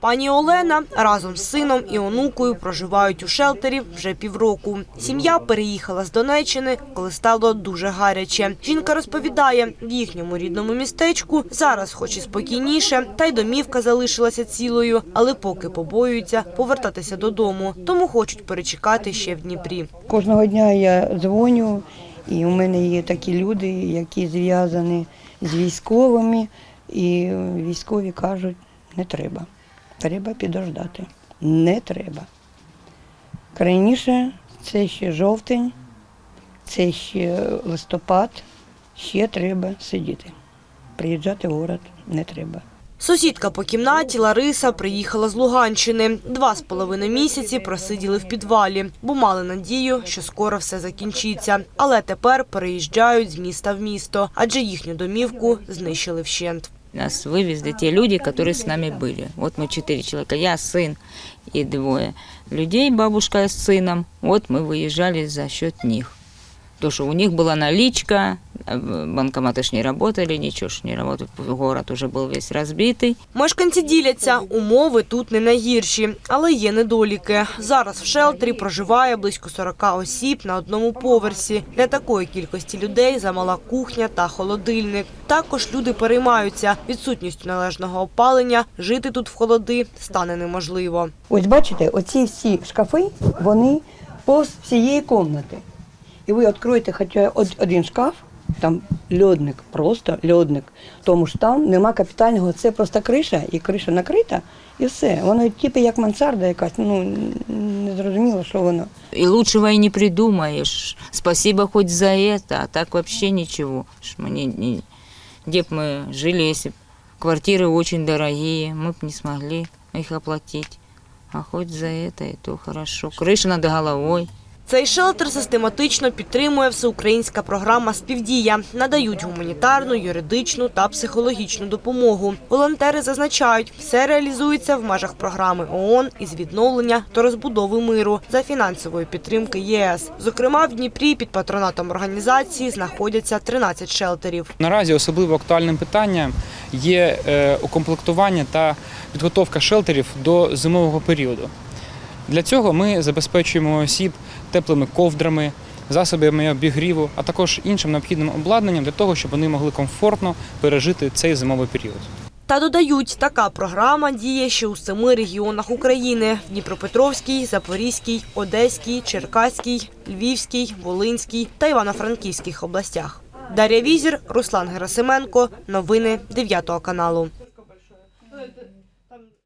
Пані Олена разом з сином і онукою проживають у шелтері вже півроку. Сім'я переїхала з Донеччини, коли стало дуже гаряче. Жінка розповідає, в їхньому рідному містечку зараз, хоч і спокійніше, та й домівка залишилася цілою, але поки побоюються повертатися додому, тому хочуть перечекати ще в Дніпрі. Кожного дня я дзвоню, і у мене є такі люди, які зв'язані з військовими, і військові кажуть, не треба. Треба підождати. Не треба. Крайніше це ще жовтень, це ще листопад, ще треба сидіти. Приїжджати в город не треба. Сусідка по кімнаті Лариса приїхала з Луганщини. Два з половиною місяці просиділи в підвалі, бо мали надію, що скоро все закінчиться. Але тепер переїжджають з міста в місто, адже їхню домівку знищили вщент. Нас вывезли те люди, которые с нами были. Вот мы четыре человека, я, сын и двое людей, бабушка с сыном. Вот мы выезжали за счет них. То, что у них была наличка, банкоматы ж не работали, ничего ж не работало. Город уже был весь разбитый. Мешканці діляться, умови тут не найгірші, але є недоліки. Зараз в шелтері проживає близько 40 осіб на одному поверсі. Для такої кількості людей замала кухня та холодильник. Також люди переймаються відсутністю належного опалення. Жити тут в холоди стане неможливо. Ось бачите, оці всі шкафи, вони по всієї кімнати. І ви відкроєте хоча од- один шкаф, там льодник, просто льодник. Тому ж там нема капітального, це просто криша, і криша накрита, і все. Воно типу як мансарда якась, ну не зрозуміло, що воно. И лучшего и не придумаешь. Спасибо хоть за это, а так вообще ничего. Ж Мы не, не- где б мы жили, если б квартиры очень дорогие, мы б не смогли их оплатить. А хоть за это и то хорошо. Крыша над головой. Цей шелтер систематично підтримує всеукраїнська програма Співдія. Надають гуманітарну, юридичну та психологічну допомогу. Волонтери зазначають, все реалізується в межах програми ООН із відновлення та розбудови миру за фінансової підтримки ЄС. Зокрема, в Дніпрі під патронатом організації знаходяться 13 шелтерів. Наразі особливо актуальним питанням є е, укомплектування та підготовка шелтерів до зимового періоду. Для цього ми забезпечуємо осіб теплими ковдрами, засобами обігріву, а також іншим необхідним обладнанням для того, щоб вони могли комфортно пережити цей зимовий період. Та додають, така програма діє ще у семи регіонах України: Дніпропетровській, Запорізькій, Одеській, Черкаській, Львівській, Волинській та Івано-Франківських областях. Дар'я Візір, Руслан Герасименко. Новини 9 каналу.